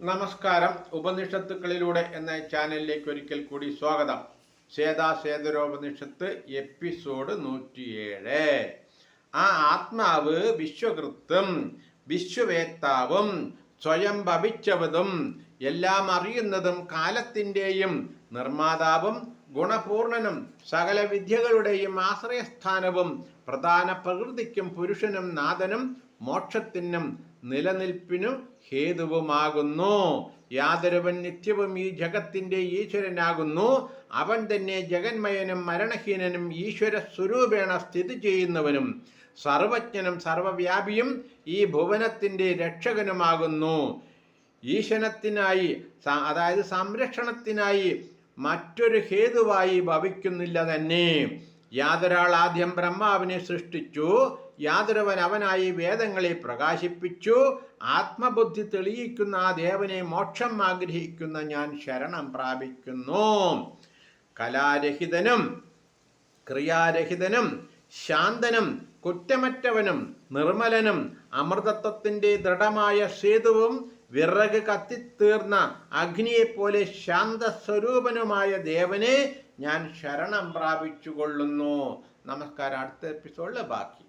നമസ്കാരം. ഉപനിഷത്തുക്കളിലൂടെ എന്ന ചാനലിലേക്ക് ഒരിക്കൽ കൂടി സ്വാഗതം. ശ്വേതാശ്വേതരോപനിഷത്ത് എപ്പിസോഡ് നൂറ്റിയേഴ്. ആ ആത്മാവ് വിശ്വകൃത്തും വിശ്വവേത്താവും സ്വയം ഭവിച്ചവതും എല്ലാം അറിയുന്നതും കാലത്തിന്റെയും നിർമ്മാതാവും ഗുണപൂർണനും സകല വിദ്യകളുടെയും ആശ്രയസ്ഥാനവും പ്രധാന പ്രകൃതിക്കും പുരുഷനും നാഥനും മോക്ഷത്തിനും നിലനിൽപ്പിനും ഹേതുവുമാകുന്നു. യാതൊരുവൻ നിത്യവും ഈ ജഗത്തിന്റെ ഈശ്വരനാകുന്നു. അവൻ തന്നെ ജഗന്മയനും മരണഹീനനും ഈശ്വര സ്വരൂപേണ സ്ഥിതി ചെയ്യുന്നവനും. സർവജ്ഞനും സർവവ്യാപിയും ഈ ഭുവനത്തിന്റെ രക്ഷകനുമാകുന്നു. ഈശനത്തിനായി അതായത് സംരക്ഷണത്തിനായി മറ്റൊരു ഹേതുവായി ഭവിക്കുന്നില്ല തന്നെ. യാതൊരാൾ ആദ്യം ബ്രഹ്മാവിനെ സൃഷ്ടിച്ചു യാതൊരുവൻ അവനായി വേദങ്ങളെ പ്രകാശിപ്പിച്ചു ആത്മബുദ്ധി തെളിയിക്കുന്ന ആ ദേവനെ മോക്ഷം ആഗ്രഹിക്കുന്ന ഞാൻ ശരണം പ്രാപിക്കുന്നു. കലാരഹിതനും ക്രിയാരഹിതനും ശാന്തനും കുറ്റമറ്റവനും നിർമ്മലനും അമൃതത്വത്തിന്റെ ദൃഢമായ സേതുവും വിറക് കത്തിത്തീർന്ന അഗ്നിയെപ്പോലെ ശാന്തസ്വരൂപനുമായ ദേവനെ ഞാൻ ശരണം പ്രാപിച്ചുകൊള്ളുന്നു. നമസ്കാരം. അടുത്ത എപ്പിസോഡിൽ ബാക്കി.